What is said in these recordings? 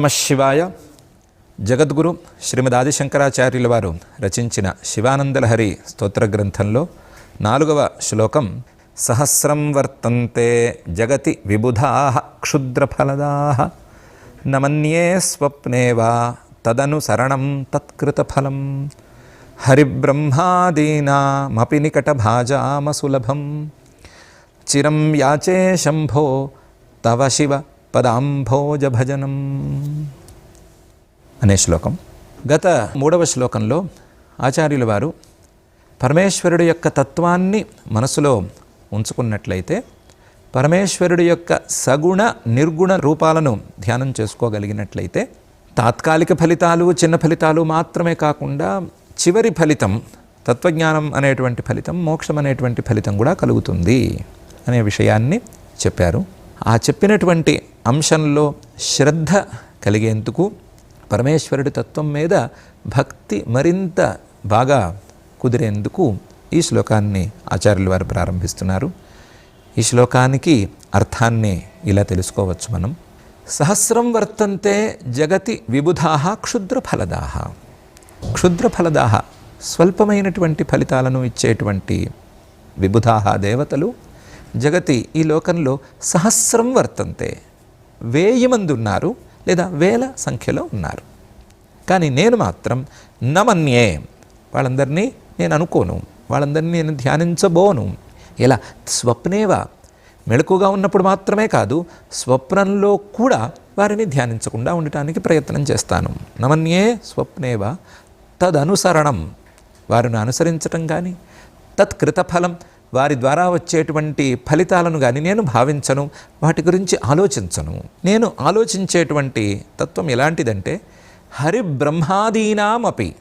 నమ శివాయ. జగద్గురు శ్రీమద్ ఆదిశంకరాచార్యుల వారు రచించిన శివానందలహరి స్తోత్ర గ్రంథంలో నాలుగవ శ్లోకం సహస్రం వర్తంతే జగతి విబుధా క్షుద్రఫలదా నమన్యే స్వప్నే వా తదనుసరణం తత్కృతఫలం హరిబ్రహ్మాదీనామపి నికటభాజామసులభం చిరం యాచే శంభో తవ శివ పదాంభోజ భజనం అనే శ్లోకం. గత మూడవ శ్లోకంలో ఆచార్యుల వారు పరమేశ్వరుడు యొక్క తత్వాన్ని మనసులో ఉంచుకున్నట్లయితే పరమేశ్వరుడు యొక్క సగుణ నిర్గుణ రూపాలను ధ్యానం చేసుకోగలిగినట్లయితే తాత్కాలిక ఫలితాలు చిన్న ఫలితాలు మాత్రమే కాకుండా చివరి ఫలితం తత్వజ్ఞానం అనేటువంటి ఫలితం మోక్షం అనేటువంటి ఫలితం కూడా కలుగుతుంది అనే విషయాన్ని చెప్పారు. ఆ చెప్పినటువంటి అంశంలో శ్రద్ధ కలిగేందుకు పరమేశ్వరుడి తత్వం మీద భక్తి మరింత బాగా కుదిరేందుకు ఈ శ్లోకాన్ని ఆచార్యులు వారు ప్రారంభిస్తున్నారు. ఈ శ్లోకానికి అర్థాన్ని ఇలా తెలుసుకోవచ్చు మనం. సహస్రం వర్తంతే జగతి విబుధా క్షుద్రఫలదాహ క్షుద్రఫలదాహ స్వల్పమైనటువంటి ఫలితాలను ఇచ్చేటువంటి విబుధా దేవతలు జగతి ఈ లోకంలో సహస్రం వర్తంతే. వేయి మంది ఉన్నారు లేదా వేల సంఖ్యలో ఉన్నారు. కానీ నేను మాత్రం నమన్యే. వాళ్ళందరినీ నేను అనుకోను. వాళ్ళందరినీ నేను ధ్యానించబోను. ఇలా స్వప్నేవా? మెళకుగా ఉన్నప్పుడు మాత్రమే కాదు స్వప్నంలో కూడా వారిని ధ్యానించకుండా ఉండటానికి ప్రయత్నం చేస్తాను. నమన్యే స్వప్నేవ? తదనుసరణం. వారిని అనుసరించటం కానీ తత్కృతఫలం వారి ద్వారా వచ్చేటువంటి ఫలితాలను కానీ నేను భావించను వాటి గురించి ఆలోచించను. నేను ఆలోచించేటువంటి తత్వం ఎలాంటిదంటే హరి బ్రహ్మాదీనామపి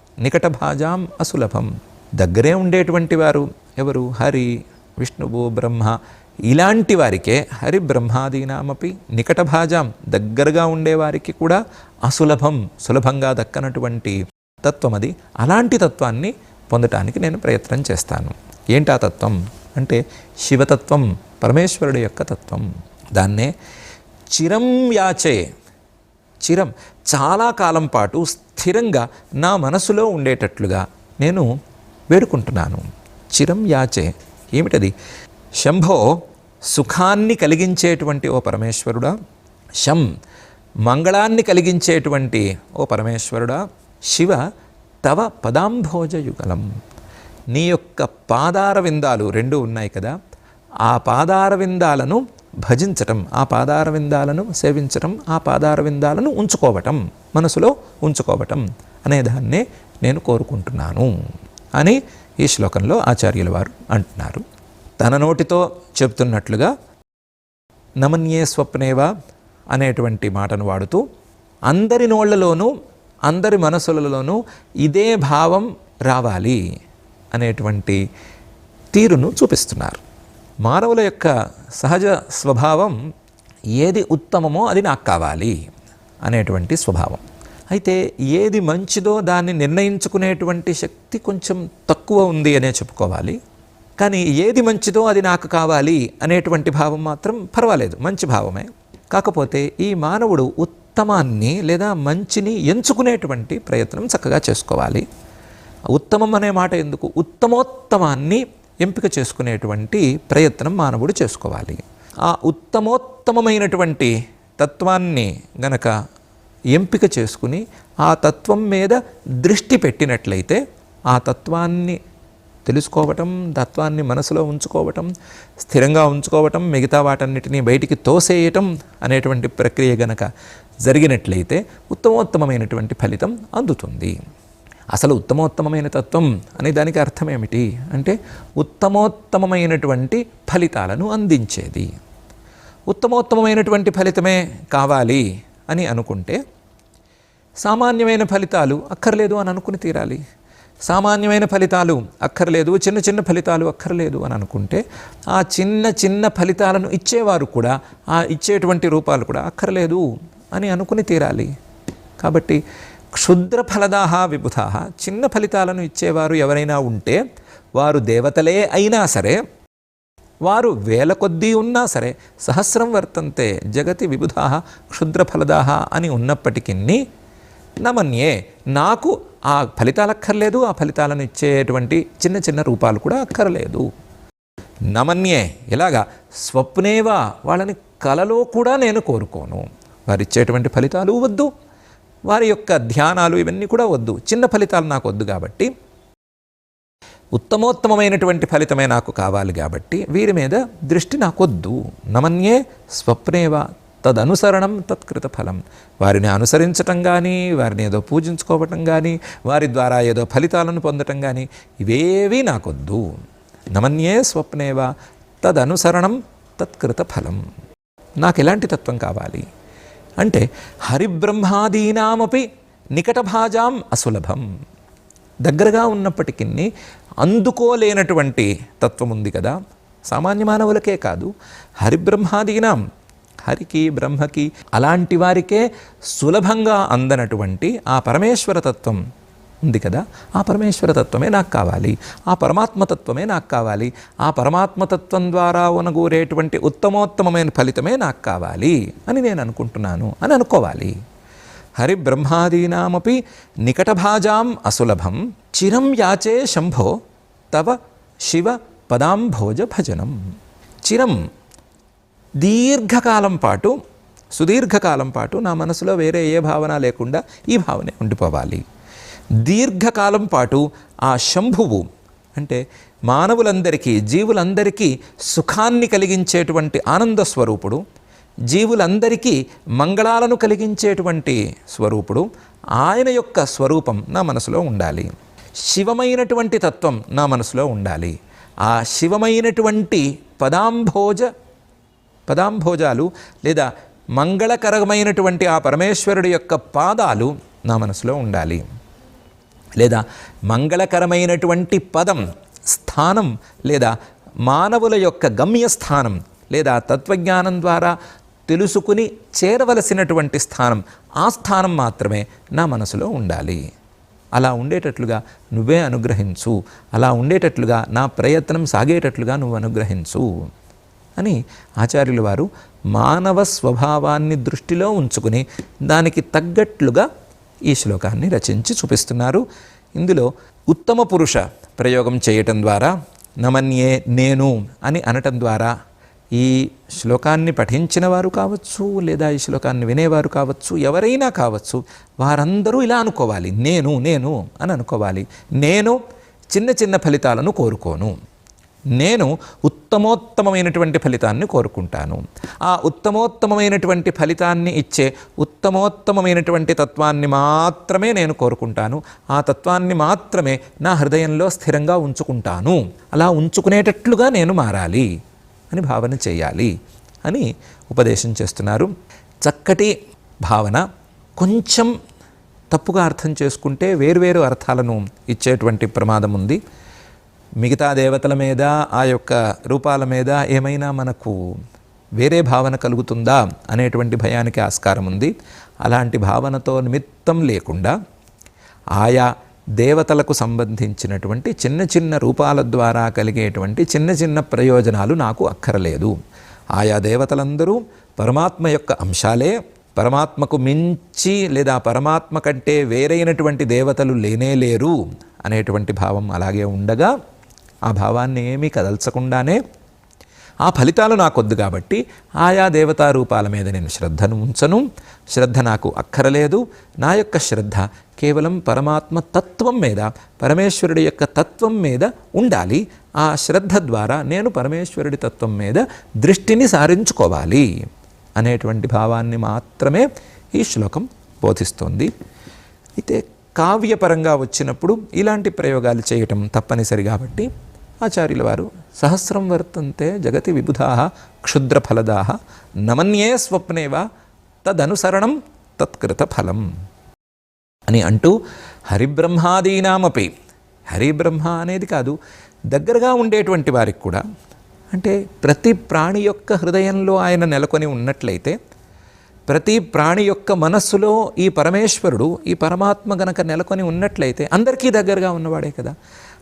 అసులభం. దగ్గరే ఉండేటువంటి వారు ఎవరు? హరి విష్ణువు బ్రహ్మ. ఇలాంటి వారికే హరి బ్రహ్మాదీనామపి నికట దగ్గరగా ఉండేవారికి కూడా అసులభం సులభంగా దక్కనటువంటి తత్వం అది అలాంటి తత్వాన్ని పొందటానికి నేను ప్రయత్నం చేస్తాను. ఏంటి ఆ తత్వం? అంటే శివతత్వం పరమేశ్వరుడు యొక్క తత్వం. దాన్నే చిరం యాచే. చిరం చాలా కాలం పాటు స్థిరంగా నా మనసులో ఉండేటట్లుగా నేను వేడుకుంటున్నాను. చిరం యాచే. ఏమిటది? శంభో సుఖాన్ని కలిగించేటువంటి ఓ పరమేశ్వరుడా. శం మంగళాన్ని కలిగించేటువంటి ఓ పరమేశ్వరుడా. శివ తవ పదాంభోజయుగలం. నీ యొక్క పాదారవిందాలు రెండు ఉన్నాయి కదా ఆ పాదార విందాలను భజించటం ఆ పాదార విందాలను సేవించటం ఆ పాదార విందాలను ఉంచుకోవటం మనసులో ఉంచుకోవటం అనేదాన్నే నేను కోరుకుంటున్నాను అని ఈ శ్లోకంలో ఆచార్యుల వారు అంటున్నారు. తన నోటితో చెప్తున్నట్లుగా నమన్యే స్వప్నేవా అనేటువంటి మాటను వాడుతూ అందరి నోళ్ళలోనూ అందరి మనసులలోనూ ఇదే భావం రావాలి. అనేటువంటి తీరును చూపిస్తున్నారు. మానవుల యొక్క సహజ స్వభావం ఏది ఉత్తమమో అది నాకు కావాలి అనేటువంటి స్వభావం. అయితే ఏది మంచిదో దాన్ని నిర్ణయించుకునేటువంటి శక్తి కొంచెం తక్కువ ఉంది అనే చెప్పుకోవాలి. కానీ ఏది మంచిదో అది నాకు కావాలి అనేటువంటి భావం మాత్రం పర్వాలేదు మంచి భావమే. కాకపోతే ఈ మానవుడు ఉత్తమాన్ని లేదా మంచిని ఎంచుకునేటువంటి ప్రయత్నం చక్కగా చేసుకోవాలి. ఉత్తమం అనే మాట ఎందుకు? ఉత్తమోత్తమాన్ని ఎంపిక చేసుకునేటువంటి ప్రయత్నం మానవుడు చేసుకోవాలి. ఆ ఉత్తమోత్తమమైనటువంటి తత్వాన్ని గనక ఎంపిక చేసుకుని ఆ తత్వం మీద దృష్టి పెట్టినట్లయితే ఆ తత్వాన్ని తెలుసుకోవటం తత్వాన్ని మనసులో ఉంచుకోవటం స్థిరంగా ఉంచుకోవటం మిగతా వాటన్నిటినీ బయటికి తోసేయటం అనేటువంటి ప్రక్రియ గనక జరిగినట్లయితే ఉత్తమోత్తమమైనటువంటి ఫలితం అందుతుంది. అసలు ఉత్తమోత్తమైన తత్వం అనే దానికి అర్థం ఏమిటి అంటే ఉత్తమోత్తమమైనటువంటి ఫలితాలను అందించేది. ఉత్తమోత్తమైనటువంటి ఫలితమే కావాలి అని అనుకుంటే సామాన్యమైన ఫలితాలు అక్కర్లేదు అని అనుకుని తీరాలి. సామాన్యమైన ఫలితాలు అక్కర్లేదు చిన్న చిన్న ఫలితాలు అక్కర్లేదు అని అనుకుంటే ఆ చిన్న చిన్న ఫలితాలను ఇచ్చేవారు కూడా ఆ ఇచ్చేటువంటి రూపాలు కూడా అక్కర్లేదు అని అనుకుని తీరాలి. కాబట్టి క్షుద్ర ఫలదాహ విబుధాహ. చిన్న ఫలితాలను ఇచ్చేవారు ఎవరైనా ఉంటే వారు దేవతలే అయినా సరే వారు వేల కొద్దీ ఉన్నా సరే సహస్రం వర్తంతే జగతి విబుధా క్షుద్రఫలదా అని ఉన్నప్పటికీ నమన్యే నాకు ఆ ఫలితాలు అక్కర్లేదు ఆ ఫలితాలను ఇచ్చేటువంటి చిన్న చిన్న రూపాలు కూడా అక్కర్లేదు. నమన్యే ఇలాగా స్వప్నేవా వాళ్ళని కలలో కూడా నేను కోరుకోను. వారిచ్చేటువంటి ఫలితాలు వద్దు. వారి యొక్క ధ్యానాలు ఇవన్నీ కూడా వద్దు. చిన్న ఫలితాలు నాకు వద్దు కాబట్టి ఉత్తమోత్తమమైనటువంటి ఫలితమే నాకు కావాలి కాబట్టి వీరి మీద దృష్టి నాకొద్దు నమన్యే స్వప్నేవా తదనుసరణం తత్కృత ఫలం. వారిని అనుసరించటం కానీ వారిని ఏదో పూజించుకోవటం కానీ వారి ద్వారా ఏదో ఫలితాలను పొందటం కానీ ఇవేవీ నాకొద్దు నమన్యే స్వప్నేవా తదనుసరణం తత్కృత ఫలం. నాకు ఎలాంటి తత్వం కావాలి? అంటే హరిబ్రహ్మాదీనామపి నికటభాజాం అసులభం. దగ్గరగా ఉన్నప్పటికీ అందుకోలేనటువంటి తత్వం ఉంది కదా. సామాన్య మానవులకే కాదు హరిబ్రహ్మాదీనాం హరికి బ్రహ్మకి అలాంటి వారికే సులభంగా అందనటువంటి ఆ పరమేశ్వర తత్వం ఉంది కదా? ఆ పరమేశ్వర తత్వమే నాకు కావాలి. ఆ పరమాత్మతత్వమే నాకు కావాలి. ఆ పరమాత్మతత్వం ద్వారా ఉనగూరేటువంటి ఉత్తమోత్తమమైన ఫలితమే నాకు కావాలి అని నేను అనుకుంటున్నాను అని అనుకోవాలి. హరి బ్రహ్మాదీనామపి నికటభాజాం అసులభం చిరం యాచే శంభో తవ శివ పదాంభోజ భజనం. చిరం దీర్ఘకాలం పాటు సుదీర్ఘకాలం పాటు నా మనసులో వేరే ఏ భావన లేకుండా ఈ భావనే ఉండిపోవాలి. దీర్ఘకాలం పాటు ఆ శంభువు అంటే మానవులందరికీ జీవులందరికీ సుఖాన్ని కలిగించేటువంటి ఆనంద స్వరూపుడు జీవులందరికీ మంగళాలను కలిగించేటువంటి స్వరూపుడు ఆయన యొక్క స్వరూపం నా మనసులో ఉండాలి. శివమైనటువంటి తత్వం నా మనసులో ఉండాలి. ఆ శివమైనటువంటి పదాంభోజ పదాంభోజాలు లేదా మంగళకరమైనటువంటి ఆ పరమేశ్వరుడి యొక్క పాదాలు నా మనసులో ఉండాలి. లేదా మంగళకరమైనటువంటి పదం స్థానం లేదా మానవుల యొక్క గమ్యస్థానం లేదా తత్వజ్ఞానం ద్వారా తెలుసుకుని చేరవలసినటువంటి స్థానం ఆ స్థానం మాత్రమే నా మనసులో ఉండాలి. అలా ఉండేటట్లుగా నువ్వే అనుగ్రహించు. అలా ఉండేటట్లుగా నా ప్రయత్నం సాగేటట్లుగా నువ్వు అనుగ్రహించు అని ఆచార్యుల వారు మానవ స్వభావాన్ని దృష్టిలో ఉంచుకుని దానికి తగ్గట్లుగా ఈ శ్లోకాన్ని రచించి చూపిస్తున్నారు. ఇందులో ఉత్తమ పురుష ప్రయోగం చేయటం ద్వారా నమన్యే నేను అని అనటం ద్వారా ఈ శ్లోకాన్ని పఠించిన వారు కావచ్చు లేదా ఈ శ్లోకాన్ని వినేవారు కావచ్చు ఎవరైనా కావచ్చు వారందరూ ఇలా అనుకోవాలి. నేను నేను అని అనుకోవాలి. నేను చిన్న చిన్న ఫలితాలను కోరుకోను. నేను ఉత్తమోత్తమమైనటువంటి ఫలితాన్ని కోరుకుంటాను. ఆ ఉత్తమోత్తమమైనటువంటి ఫలితాన్ని ఇచ్చే ఉత్తమోత్తమమైనటువంటి తత్వాన్ని మాత్రమే నేను కోరుకుంటాను. ఆ తత్వాన్ని మాత్రమే నా హృదయంలో స్థిరంగా ఉంచుకుంటాను. అలా ఉంచుకునేటట్లుగా నేను మారాలి అని భావన చేయాలి అని ఉపదేశం చేస్తున్నారు. చక్కటి భావన కొంచెం తప్పుగా అర్థం చేసుకుంటే వేర్వేరు అర్థాలను ఇచ్చేటువంటి ప్రమాదం ఉంది. మిగతా దేవతల మీద ఆ యొక్క రూపాల మీద ఏమైనా మనకు వేరే భావన కలుగుతుందా అనేటువంటి భయానికి ఆస్కారం ఉంది. అలాంటి భావనతో నిమిత్తం లేకుండా ఆయా దేవతలకు సంబంధించినటువంటి చిన్న చిన్న రూపాల ద్వారా కలిగేటువంటి చిన్న చిన్న ప్రయోజనాలు నాకు అక్కరలేదు. ఆయా దేవతలందరూ పరమాత్మ యొక్క అంశాలే. పరమాత్మకు మించి లేదా పరమాత్మ కంటే వేరైనటువంటి దేవతలు లేనే లేరు అనేటువంటి భావం అలాగే ఉండగా ఆ భావాన్ని ఏమీ కదల్చకుండానే ఆ ఫలితాలు నాకొద్దు కాబట్టి ఆయా దేవతా రూపాల మీద నేను శ్రద్ధను ఉంచను. శ్రద్ధ నాకు అక్కరలేదు. నా యొక్క శ్రద్ధ కేవలం పరమాత్మ తత్వం మీద పరమేశ్వరుడి యొక్క తత్వం మీద ఉండాలి. ఆ శ్రద్ధ ద్వారా నేను పరమేశ్వరుడి తత్వం మీద దృష్టిని సారించుకోవాలి అనేటువంటి భావాన్ని మాత్రమే ఈ శ్లోకం బోధిస్తోంది. అయితే కావ్యపరంగా వచ్చినప్పుడు ఇలాంటి ప్రయోగాలు చేయటం తప్పనిసరి కాబట్టి ఆచార్యుల వారు సహస్రం వర్తంతే జగతి విబుధా క్షుద్రఫలదా నమన్యే స్వప్నేవా తదనుసరణం తత్కృత ఫలం అని అంటూ హరిబ్రహ్మాదీనామపి హరిబ్రహ్మ అనేది కాదు దగ్గరగా ఉండేటువంటి వారికి కూడా అంటే ప్రతి ప్రాణి యొక్క హృదయంలో ఆయన నెలకొని ఉన్నట్లయితే ప్రతి ప్రాణి యొక్క మనస్సులో ఈ పరమేశ్వరుడు ఈ పరమాత్మ గనక నెలకొని ఉన్నట్లయితే అందరికీ దగ్గరగా ఉన్నవాడే కదా.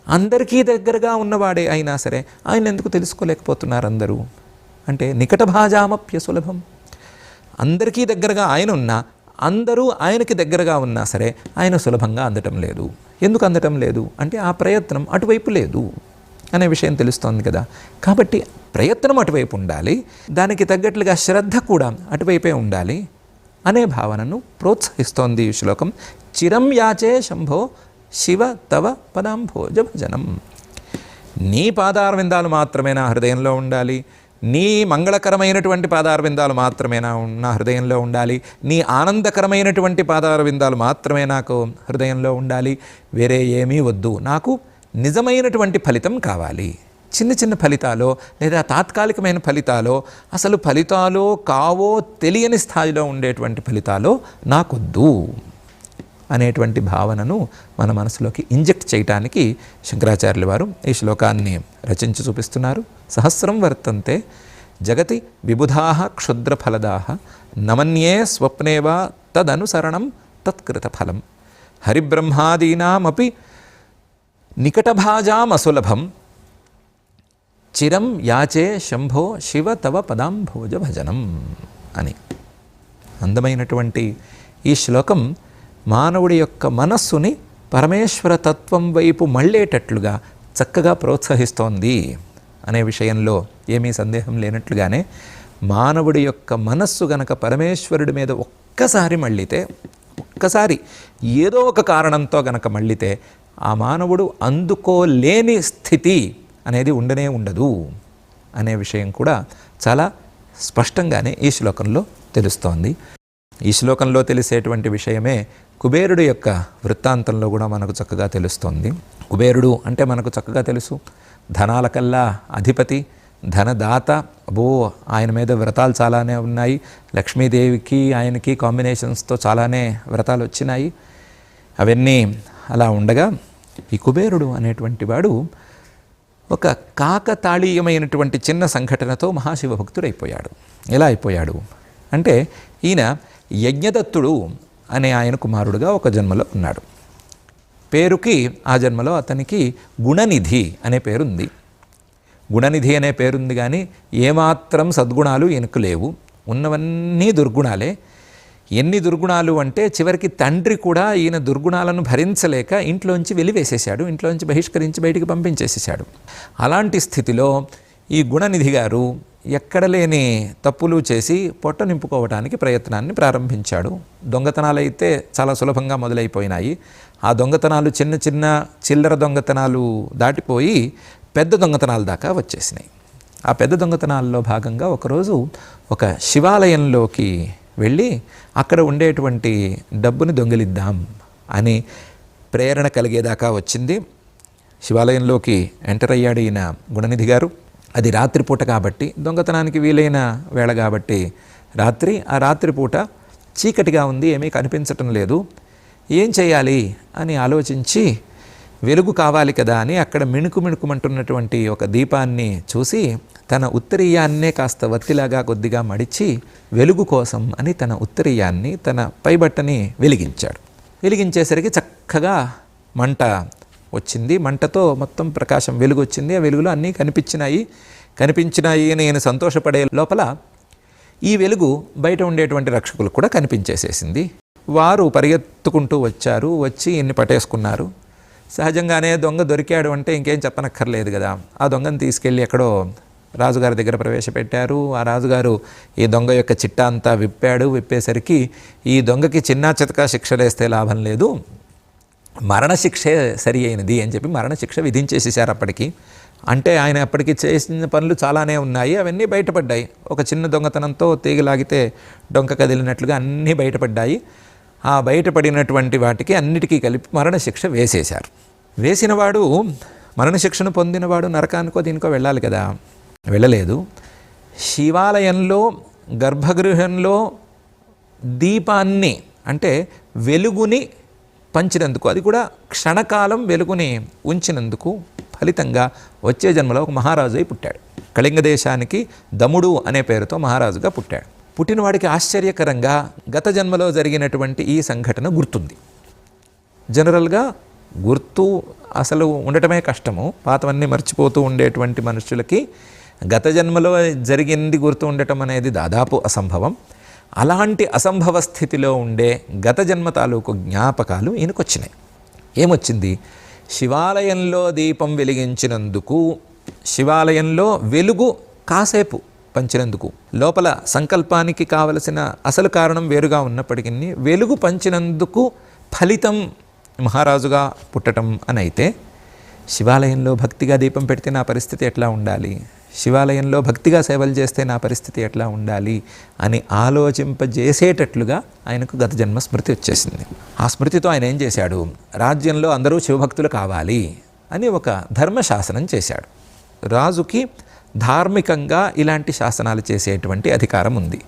అందరికీ దగ్గరగా ఉన్నవాడే అయినా సరే ఆయన ఎందుకు తెలుసుకోలేకపోతున్నారు అందరూ అంటే నికట భాజామప్య సులభం. అందరికీ దగ్గరగా ఆయన ఉన్నా అందరూ ఆయనకి దగ్గరగా ఉన్నా సరే ఆయన సులభంగా అందటం లేదు. ఎందుకు అందటం లేదు? అంటే ఆ ప్రయత్నం అటువైపు లేదు అనే విషయం తెలుస్తోంది కదా. కాబట్టి ప్రయత్నం అటువైపు ఉండాలి దానికి తగ్గట్లుగా శ్రద్ధ కూడా అటువైపే ఉండాలి అనే భావనను ప్రోత్సహిస్తోంది ఈ శ్లోకం. చిరం యాచే శంభో శివ తవ పదాంభోజ భజనం. నీ పాదారవిందాలు మాత్రమే నా హృదయంలో ఉండాలి. నీ మంగళకరమైనటువంటి పాదారవిందాలు మాత్రమే నా నా హృదయంలో ఉండాలి. నీ ఆనందకరమైనటువంటి పాదారవిందాలు మాత్రమే నాకు హృదయంలో ఉండాలి. వేరే ఏమీ వద్దు. నాకు నిజమైనటువంటి ఫలితం కావాలి. చిన్న చిన్న ఫలితాలో లేదా తాత్కాలికమైన ఫలితాలో అసలు ఫలితాలో కావో తెలియని స్థాయిలో ఉండేటువంటి ఫలితాలో నాకొద్దు. అనేటువంటి భావనను మన మనసులోకి ఇంజెక్ట్ చేయటానికి శంకరాచార్యుల వారు ఈ శ్లోకాన్ని రచించి చూపిస్తున్నారు. సహస్రం వర్తంతే జగతి విబుధా క్షుద్రఫలదా నమన్యే స్వప్నేవా తదనుసరణం తత్కృతఫలం. హరిబ్రహ్మాదీనామపి నికటభాజామసులభం. చిరం యాచే శంభో శివ తవ పదాంభోజ భజనం అని. అందమైనటువంటి ఈ శ్లోకం మానవుడి యొక్క మనస్సుని పరమేశ్వర తత్వం వైపు మళ్ళేటట్లుగా చక్కగా ప్రోత్సహిస్తోంది అనే విషయంలో ఏమీ సందేహం లేనట్లుగానే మానవుడి యొక్క మనస్సు గనక పరమేశ్వరుడి మీద ఒక్కసారి మళ్ళితే ఒక్కసారి ఏదో ఒక కారణంతో గనక మళ్ళితే ఆ మానవుడు అందుకోలేని స్థితి అనేది ఉండనే ఉండదు అనే విషయం కూడా చాలా స్పష్టంగానే ఈ శ్లోకంలో తెలుస్తోంది. ఈ శ్లోకంలో తెలిసేటువంటి విషయమే కుబేరుడు యొక్క వృత్తాంతంలో కూడా మనకు చక్కగా తెలుస్తుంది. కుబేరుడు అంటే మనకు చక్కగా తెలుసు. ధనాలకల్లా అధిపతి ధనదాత. అబో ఆయన మీద వ్రతాలు చాలానే ఉన్నాయి. లక్ష్మీదేవికి ఆయనకి కాంబినేషన్స్తో చాలానే వ్రతాలు వచ్చినాయి. అవన్నీ అలా ఉండగా ఈ కుబేరుడు అనేటువంటి వాడు ఒక కాకతాళీయమైనటువంటి చిన్న సంఘటనతో మహాశివ భక్తుడైపోయాడు ఎలా అయిపోయాడు? అంటే ఈయన యజ్ఞదత్తుడు అనే ఆయన కుమారుడుగా ఒక జన్మలో ఉన్నాడు. పేరుకి ఆ జన్మలో అతనికి గుణనిధి అనే పేరుంది. గుణనిధి అనే పేరుంది కానీ ఏమాత్రం సద్గుణాలు ఈయనకు లేవు. ఉన్నవన్నీ దుర్గుణాలే. ఎన్ని దుర్గుణాలు అంటే చివరికి తండ్రి కూడా ఈయన దుర్గుణాలను భరించలేక ఇంట్లోంచి వెలివేసేశాడు. ఇంట్లోంచి బహిష్కరించి బయటికి పంపించేసేసాడు అలాంటి స్థితిలో ఈ గుణనిధి గారు ఎక్కడ లేని తప్పులు చేసి పొట్ట నింపుకోవడానికి ప్రయత్నాన్ని ప్రారంభించాడు. దొంగతనాలు అయితే చాలా సులభంగా మొదలైపోయినాయి. ఆ దొంగతనాలు చిన్న చిన్న చిల్లర దొంగతనాలు దాటిపోయి పెద్ద దొంగతనాల దాకా వచ్చేసినాయి. ఆ పెద్ద దొంగతనాల్లో భాగంగా ఒకరోజు ఒక శివాలయంలోకి వెళ్ళి అక్కడ ఉండేటువంటి డబ్బుని దొంగిలిద్దాం అని ప్రేరణ కలిగేదాకా వచ్చింది. శివాలయంలోకి ఎంటర్ అయ్యాడు ఈయన గుణనిధి గారు. అది రాత్రిపూట కాబట్టి దొంగతనానికి వీలైన వేళ కాబట్టి రాత్రి ఆ రాత్రిపూట చీకటిగా ఉంది ఏమీ కనిపించటం లేదు. ఏం చేయాలి అని ఆలోచించి వెలుగు కావాలి కదా అని అక్కడ మిణుకు మిణుకుమంటున్నటువంటి ఒక దీపాన్ని చూసి తన ఉత్తరీయాన్నే కాస్త వత్తిలాగా కొద్దిగా మడిచి వెలుగు కోసం అని తన ఉత్తరీయాన్ని తన పైబట్టని వెలిగించాడు. వెలిగించేసరికి చక్కగా మంట వచ్చింది. మంటతో మొత్తం ప్రకాశం వెలుగు వచ్చింది ఆ వెలుగులో అన్నీ కనిపించినాయి. కనిపించినాయి అని నేను సంతోషపడే లోపల ఈ వెలుగు బయట ఉండేటువంటి రక్షకులకు కూడా కనిపించేసేసింది. వారు పరిగెత్తుకుంటూ వచ్చారు. వచ్చి ఇన్ని పట్టేసుకున్నారు సహజంగానే దొంగ దొరికాడు అంటే ఇంకేం చెప్పనక్కర్లేదు కదా. ఆ దొంగను తీసుకెళ్ళి ఎక్కడో రాజుగారి దగ్గర ప్రవేశపెట్టారు. ఆ రాజుగారు ఈ దొంగ యొక్క చిట్టా అంతా విప్పాడు. విప్పేసరికి ఈ దొంగకి చిన్న చితక శిక్షలేస్తే లాభం లేదు. మరణశిక్షే సరి అయినది అని చెప్పి మరణశిక్ష విధించేసేసారు అప్పటికి. అంటే ఆయన అప్పటికి చేసిన పనులు చాలానే ఉన్నాయి. అవన్నీ బయటపడ్డాయి. ఒక చిన్న దొంగతనంతో తీగలాగితే డొంక కదిలినట్లుగా అన్నీ బయటపడ్డాయి. ఆ బయటపడినటువంటి వాటికి అన్నిటికీ కలిపి మరణశిక్ష వేసేశారు. వేసినవాడు మరణశిక్షను పొందినవాడు నరకానికో దీనికో వెళ్ళాలి కదా? వెళ్ళలేదు. శివాలయంలో గర్భగృహంలో దీపాన్ని అంటే వెలుగుని పంచినందుకు అది కూడా క్షణకాలం వెలుగుని ఉంచినందుకు ఫలితంగా వచ్చే జన్మలో ఒక మహారాజు అయి పుట్టాడు. కళింగ దేశానికి దముడు అనే పేరుతో మహారాజుగా పుట్టాడు. పుట్టినవాడికి ఆశ్చర్యకరంగా గత జన్మలో జరిగినటువంటి ఈ సంఘటన గుర్తుంది. జనరల్గా గుర్తు అసలు ఉండటమే కష్టము. పాతవన్నీ మర్చిపోతూ ఉండేటువంటి మనుషులకి గత జన్మలో జరిగింది గుర్తు ఉండటం అనేది దాదాపు అసంభవం. అలాంటి అసంభవ స్థితిలో ఉండే గత జన్మ తాలూకు జ్ఞాపకాలు ఈయనకొచ్చినాయి. ఏమొచ్చింది? శివాలయంలో దీపం వెలిగించినందుకు శివాలయంలో వెలుగు కాసేపు పంచినందుకు. లోపల సంకల్పానికి కావలసిన అసలు కారణం వేరుగా ఉన్నప్పటికీ వెలుగు పంచినందుకు ఫలితం మహారాజుగా పుట్టడం అని అయితే శివాలయంలో భక్తిగా దీపం పెడితే నా పరిస్థితి ఎట్లా ఉండాలి? శివాలయంలో భక్తిగా సేవలు చేస్తే నా పరిస్థితి ఎట్లా ఉండాలి అని ఆలోచింపజేసేటట్లుగా ఆయనకు గత జన్మ స్మృతి వచ్చేసింది. ఆ స్మృతితో ఆయన ఏం చేశాడు? రాజ్యంలో అందరూ శివభక్తులు కావాలి అని ఒక ధర్మశాసనం చేశాడు. రాజుకి ధార్మికంగా ఇలాంటి శాసనాలు చేసేటువంటి అధికారం ఉంది.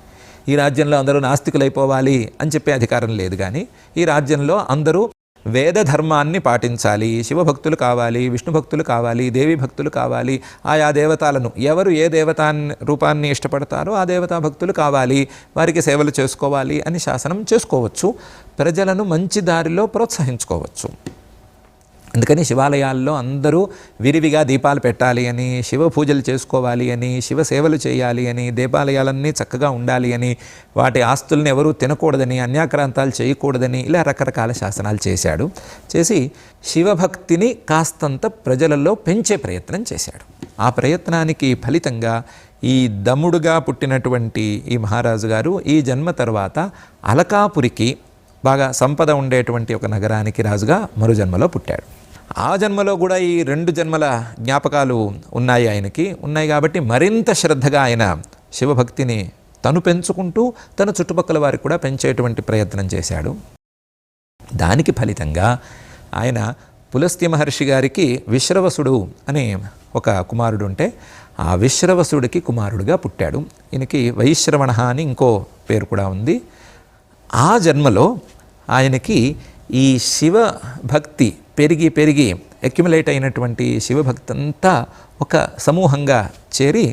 ఈ రాజ్యంలో అందరూ నాస్తికులైపోవాలి అని చెప్పే అధికారం లేదు కానీ ఈ రాజ్యంలో అందరూ వేద ధర్మాన్ని పాటించాలి. శివభక్తులు కావాలి విష్ణు భక్తులు కావాలి దేవి భక్తులు కావాలి. ఆయా దేవతలను ఎవరు ఏ దేవతా రూపాన్ని ఇష్టపడతారో ఆ దేవతా భక్తులు కావాలి. వారికి సేవలు చేసుకోవాలి అని శాసనం చేసుకోవచ్చు. ప్రజలను మంచి దారిలో ప్రోత్సహించుకోవచ్చు. అందుకని శివాలయాల్లో అందరూ విరివిగా దీపాలు పెట్టాలి అని శివ పూజలు చేసుకోవాలి అని శివ సేవలు చేయాలి అని దేవాలయాలన్నీ చక్కగా ఉండాలి అని వాటి ఆస్తుల్ని ఎవరూ తినకూడదని అన్యాక్రాంతాలు చేయకూడదని ఇలా రకరకాల శాసనాలు చేశాడు. చేసి శివభక్తిని కాస్తంత ప్రజలలో పెంచే ప్రయత్నం చేశాడు. ఆ ప్రయత్నానికి ఫలితంగా ఈ దమ్ముడుగా పుట్టినటువంటి ఈ మహారాజు గారు ఈ జన్మ తర్వాత అలకాపురికి బాగా సంపద ఉండేటువంటి ఒక నగరానికి రాజుగా మరుజన్మలో పుట్టాడు. ఆ జన్మలో కూడా ఈ రెండు జన్మల జ్ఞాపకాలు ఉన్నాయి ఆయనకి ఉన్నాయి కాబట్టి మరింత శ్రద్ధగా ఆయన శివభక్తిని తను పెంచుకుంటూ తన చుట్టుపక్కల వారికి కూడా పెంచేటువంటి ప్రయత్నం చేశాడు. దానికి ఫలితంగా ఆయన పులస్త్య మహర్షి గారికి విశ్రవసుడు అనే ఒక కుమారుడు ఉంటే ఆ విశ్రవసుడికి కుమారుడుగా పుట్టాడు. ఈయనకి వైశ్రవణ అని ఇంకో పేరు కూడా ఉంది. ఆ జన్మలో ఆయనకి ఈ శివ భక్తి పెరిగి పెరిగి అక్యుములేట్ అయినటువంటి శివభక్తి అంతా ఒక సమూహంగా చేరి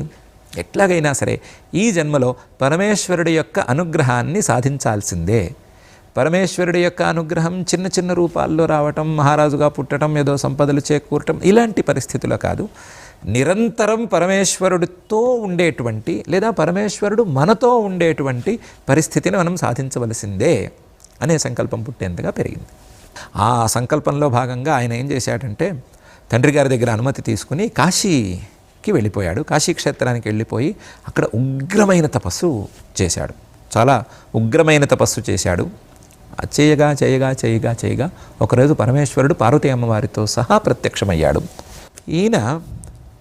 ఎట్లాగైనా సరే ఈ జన్మలో పరమేశ్వరుడి యొక్క అనుగ్రహాన్ని సాధించాల్సిందే. పరమేశ్వరుడి యొక్క అనుగ్రహం చిన్న చిన్న రూపాల్లో రావటం మహారాజుగా పుట్టడం ఏదో సంపదలు చేకూరటం ఇలాంటి పరిస్థితులు కాదు. నిరంతరం పరమేశ్వరుడితో ఉండేటువంటి లేదా పరమేశ్వరుడు మనతో ఉండేటువంటి పరిస్థితిని మనం సాధించవలసిందే అనే సంకల్పం పుట్టేంతగా పెరిగింది. ఆ సంకల్పంలో భాగంగా ఆయన ఏం చేశాడంటే తండ్రి గారి దగ్గర అనుమతి తీసుకుని కాశీకి వెళ్ళిపోయాడు. కాశీ క్షేత్రానికి వెళ్ళిపోయి అక్కడ ఉగ్రమైన తపస్సు చేశాడు. చాలా ఉగ్రమైన తపస్సు చేశాడు. చేయగా చేయగా చేయగా చేయగా ఒకరోజు పరమేశ్వరుడు పార్వతీ అమ్మవారితో సహా ప్రత్యక్షమయ్యాడు. ఈయన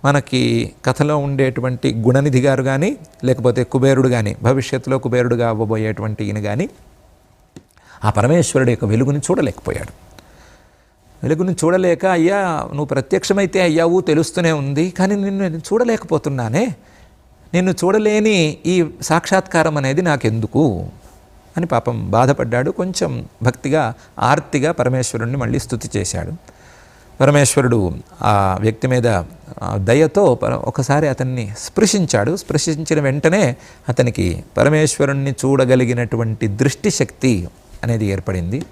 మనకి కథలో ఉండేటువంటి గుణనిధి గారు కానీ లేకపోతే కుబేరుడు కానీ భవిష్యత్తులో కుబేరుడుగా అవ్వబోయేటువంటి ఈయన కానీ ఆ పరమేశ్వరుడు యొక్క వెలుగుని చూడలేకపోయాడు. వెలుగుని చూడలేక అయ్యా నువ్వు ప్రత్యక్షమైతే అయ్యావు తెలుస్తూనే ఉంది కానీ నిన్ను నేను చూడలేకపోతున్నానే. నిన్ను చూడలేని ఈ సాక్షాత్కారం అనేది నాకెందుకు? అని పాపం బాధపడ్డాడు. కొంచెం భక్తిగా ఆర్తిగా పరమేశ్వరుణ్ణి మళ్ళీ స్థుతి చేశాడు. పరమేశ్వరుడు ఆ వ్యక్తి మీద దయతో పర- ఒకసారి అతన్ని స్పృశించాడు. స్పృశించిన వెంటనే అతనికి పరమేశ్వరుణ్ణి చూడగలిగినటువంటి దృష్టిశక్తి అనేది ఏర్పడింది.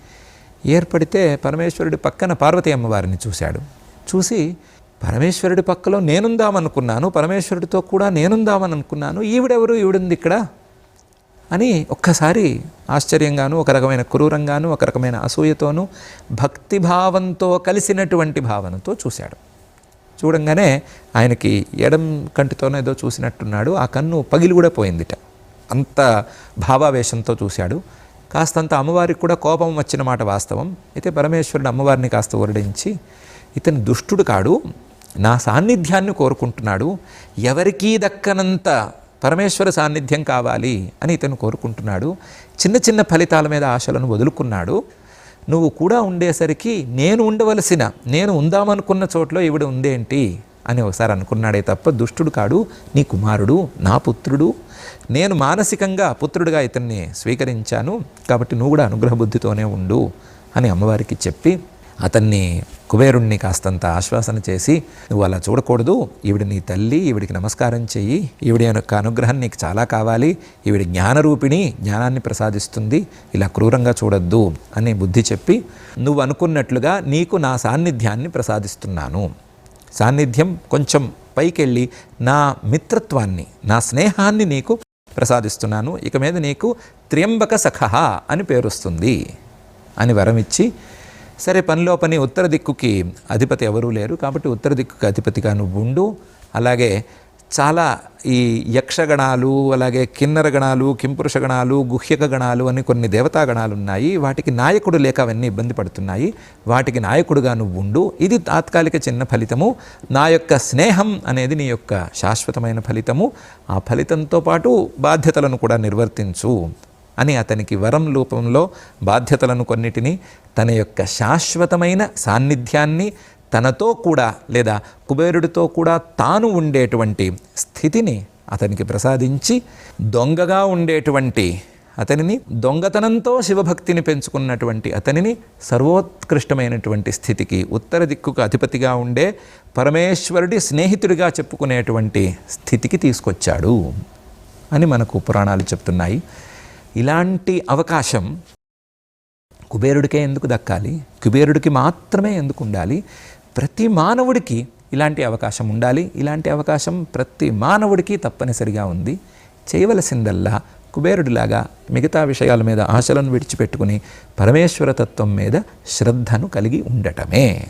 ఏర్పడితే పరమేశ్వరుడి పక్కన పార్వతీ అమ్మవారిని చూశాడు. చూసి పరమేశ్వరుడి పక్కలో నేనుందామనుకున్నాను పరమేశ్వరుడితో కూడా నేనుందామని అనుకున్నాను ఈవిడెవరు ఈవిడుంది ఇక్కడ? అని ఒక్కసారి ఆశ్చర్యంగాను ఒక రకమైన క్రూరంగాను ఒక రకమైన అసూయతోనూ భక్తిభావంతో కలిసినటువంటి భావనతో చూశాడు. చూడంగానే ఆయనకి ఎడం కంటితోనో ఏదో చూసినట్టున్నాడు ఆ కన్ను పగిలి కూడా పోయిందిట. అంత భావావేశంతో చూశాడు. కాస్తంత అమ్మవారికి కూడా కోపం వచ్చిన మాట వాస్తవం. అయితే పరమేశ్వరుడు అమ్మవారిని కాస్త ఊరడించి ఇతను దుష్టుడు కాడు నా సాన్నిధ్యాన్ని కోరుకుంటున్నాడు ఎవరికీ దక్కనంత పరమేశ్వర సాన్నిధ్యం కావాలి అని ఇతను కోరుకుంటున్నాడు. చిన్న చిన్న ఫలితాల మీద ఆశలను వదులుకున్నాడు. నువ్వు కూడా ఉండేసరికి నేను ఉండవలసిన నేను ఉందామనుకున్న చోట్లో ఇవిడ ఉందేంటి? అని ఒకసారి అనుకున్నాడే తప్ప దుష్టుడు కాడు నీ కుమారుడు నా పుత్రుడు. నేను మానసికంగా పుత్రుడిగా ఇతన్ని స్వీకరించాను కాబట్టి నువ్వు కూడా అనుగ్రహ బుద్ధితోనే ఉండు అని అమ్మవారికి చెప్పి అతన్ని కుబేరుణ్ణి కాస్తంత ఆశ్వాసన చేసి నువ్వు అలా చూడకూడదు ఈవిడ నీ తల్లి ఈవిడికి నమస్కారం చెయ్యి ఈవిడ యొక్క అనుగ్రహం నీకు చాలా కావాలి ఈవిడ జ్ఞానరూపిణి జ్ఞానాన్ని ప్రసాదిస్తుంది ఇలా క్రూరంగా చూడొద్దు అని బుద్ధి చెప్పి నువ్వు అనుకున్నట్లుగా నీకు నా సాన్నిధ్యాన్ని ప్రసాదిస్తున్నాను. సాన్నిధ్యం కొంచెం పైకెళ్ళి నా మిత్రత్వాన్ని నా స్నేహాన్ని నీకు ప్రసాదిస్తున్నాను. ఇక మీద నీకు త్ర్యంబక సఖహ అని పేరుస్తుంది అని వరమిచ్చి సరే పనిలో పని ఉత్తర దిక్కుకి అధిపతి ఎవరూ లేరు కాబట్టి ఉత్తర దిక్కుకి అధిపతిగా నువ్వు ఉండు. అలాగే చాలా ఈ యక్షగణాలు అలాగే కిన్నర గణాలు కింపురుష గణాలు గుహ్యక గణాలు అని కొన్ని దేవతా గణాలు ఉన్నాయి వాటికి నాయకుడు లేక అవన్నీ ఇబ్బంది పడుతున్నాయి. వాటికి నాయకుడుగా నువ్వు ఉండు. ఇది తాత్కాలిక చిన్న ఫలితము. నా యొక్క స్నేహం అనేది నీ యొక్క శాశ్వతమైన ఫలితము. ఆ ఫలితంతో పాటు బాధ్యతలను కూడా నిర్వర్తించు అని అతనికి వరం రూపంలో బాధ్యతలను కొన్నిటిని తన యొక్క శాశ్వతమైన సాన్నిధ్యాన్ని తనతో కూడా లేదా కుబేరుడితో కూడా తాను ఉండేటువంటి స్థితిని అతనికి ప్రసాదించి దొంగగా ఉండేటువంటి అతనిని దొంగతనంతో శివభక్తిని పెంచుకున్నటువంటి అతనిని సర్వోత్కృష్టమైనటువంటి స్థితికి ఉత్తర దిక్కుకు అధిపతిగా ఉండే పరమేశ్వరుడి స్నేహితుడిగా చెప్పుకునేటువంటి స్థితికి తీసుకొచ్చాడు అని మనకు పురాణాలు చెప్తున్నాయి. ఇలాంటి అవకాశం కుబేరుడికే ఎందుకు దక్కాలి? కుబేరుడికి మాత్రమే ఎందుకు ఉండాలి? ప్రతి మానవుడికి ఇలాంటి అవకాశం ఉండాలి. ఇలాంటి అవకాశం ప్రతి మానవుడికి తప్పనిసరిగా ఉంది. చేయవలసిందల్లా కుబేరుడిలాగా మిగతా విషయాల మీద ఆశలను విడిచిపెట్టుకుని పరమేశ్వర తత్వం మీద శ్రద్ధను కలిగి ఉండటమే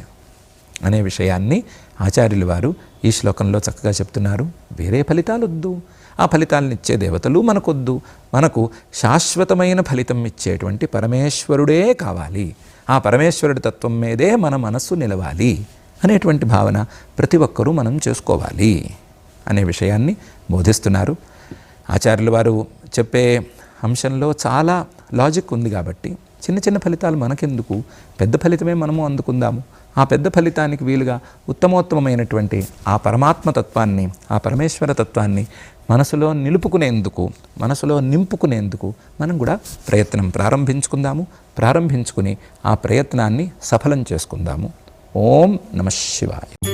అనే విషయాన్ని ఆచార్యులు వారు ఈ శ్లోకంలో చక్కగా చెప్తున్నారు. వేరే ఫలితాలు వద్దు ఆ ఫలితాలను ఇచ్చే దేవతలు మనకొద్దు. మనకు శాశ్వతమైన ఫలితం ఇచ్చేటువంటి పరమేశ్వరుడే కావాలి. ఆ పరమేశ్వరుడి తత్వం మీదే మన మనస్సు నిలవాలి అనేటువంటి భావన ప్రతి ఒక్కరూ మనం చేసుకోవాలి అనే విషయాన్ని బోధిస్తున్నారు. ఆచార్యులు వారు చెప్పే అంశంలో చాలా లాజిక్ ఉంది కాబట్టి చిన్న చిన్న ఫలితాలు మనకెందుకు? పెద్ద ఫలితమే మనము అందుకుందాము. ఆ పెద్ద ఫలితానికి వీలుగా ఉత్తమోత్తమైనటువంటి ఆ పరమాత్మ తత్వాన్ని ఆ పరమేశ్వర తత్వాన్ని మనసులో నిలుపుకునేందుకు మనసులో నింపుకునేందుకు మనం కూడా ప్రయత్నం ప్రారంభించుకుందాము. ప్రారంభించుకుని ఆ ప్రయత్నాన్ని సఫలం చేసుకుందాము. ఓం నమ శివాయ.